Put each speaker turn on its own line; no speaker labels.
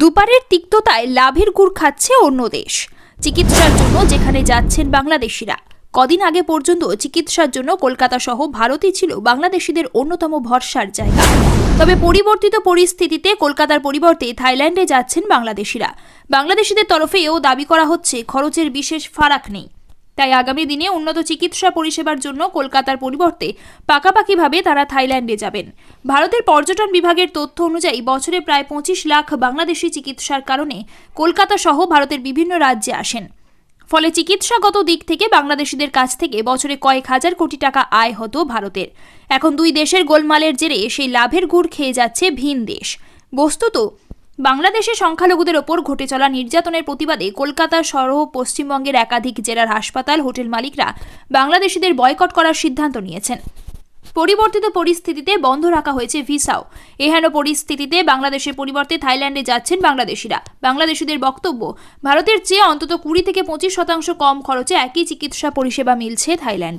দুপারের তিক্ততায় লাভের গুড় খাচ্ছে অন্য দেশ। চিকিৎসার জন্য যেখানে যাচ্ছেন বাংলাদেশিরা। কদিন আগে পর্যন্ত চিকিৎসার জন্য কলকাতা সহ ভারতই ছিল বাংলাদেশিদের অন্যতম ভরসার জায়গা। তবে পরিবর্তিত পরিস্থিতিতে কলকাতার পরিবর্তে থাইল্যান্ডে যাচ্ছেন বাংলাদেশিরা। বাংলাদেশিদের তরফেও দাবি করা হচ্ছে, খরচের বিশেষ ফারাক নেই। তাই আগামী দিনে উন্নত চিকিৎসা পরিষেবার জন্য কলকাতার পরিবর্তে পাকাপাকিভাবে তারা থাইল্যান্ডে যাবেন। ভারতের পর্যটন বিভাগের তথ্য অনুযায়ী বছরে প্রায় পঁচিশ লাখ বাংলাদেশি চিকিৎসার কারণে কলকাতা সহ ভারতের বিভিন্ন রাজ্যে আসেন। ফলে চিকিৎসাগত দিক থেকে বাংলাদেশিদের কাছ থেকে বছরে কয়েক হাজার কোটি টাকা আয় হতো ভারতের। এখন দুই দেশের গোলমালের জেরে সেই লাভের গুড় খেয়ে যাচ্ছে ভিন দেশ। বস্তুত বাংলাদেশের সংখ্যালঘুদের ওপর ঘটে চলা নির্যাতনের প্রতিবাদে কলকাতা সহ পশ্চিমবঙ্গের একাধিক জেলার হাসপাতাল, হোটেল মালিকরা বাংলাদেশিদের বয়কট করার সিদ্ধান্ত নিয়েছেন। পরিবর্তিত পরিস্থিতিতে বন্ধ রাখা হয়েছে ভিসাও। এহেন পরিস্থিতিতে বাংলাদেশের পরিবর্তে থাইল্যান্ডে যাচ্ছেন বাংলাদেশিরা। বাংলাদেশিদের বক্তব্য, ভারতের চেয়ে অন্তত কুড়ি থেকে পঁচিশ শতাংশ কম খরচে একই চিকিৎসা পরিষেবা মিলছে থাইল্যান্ড।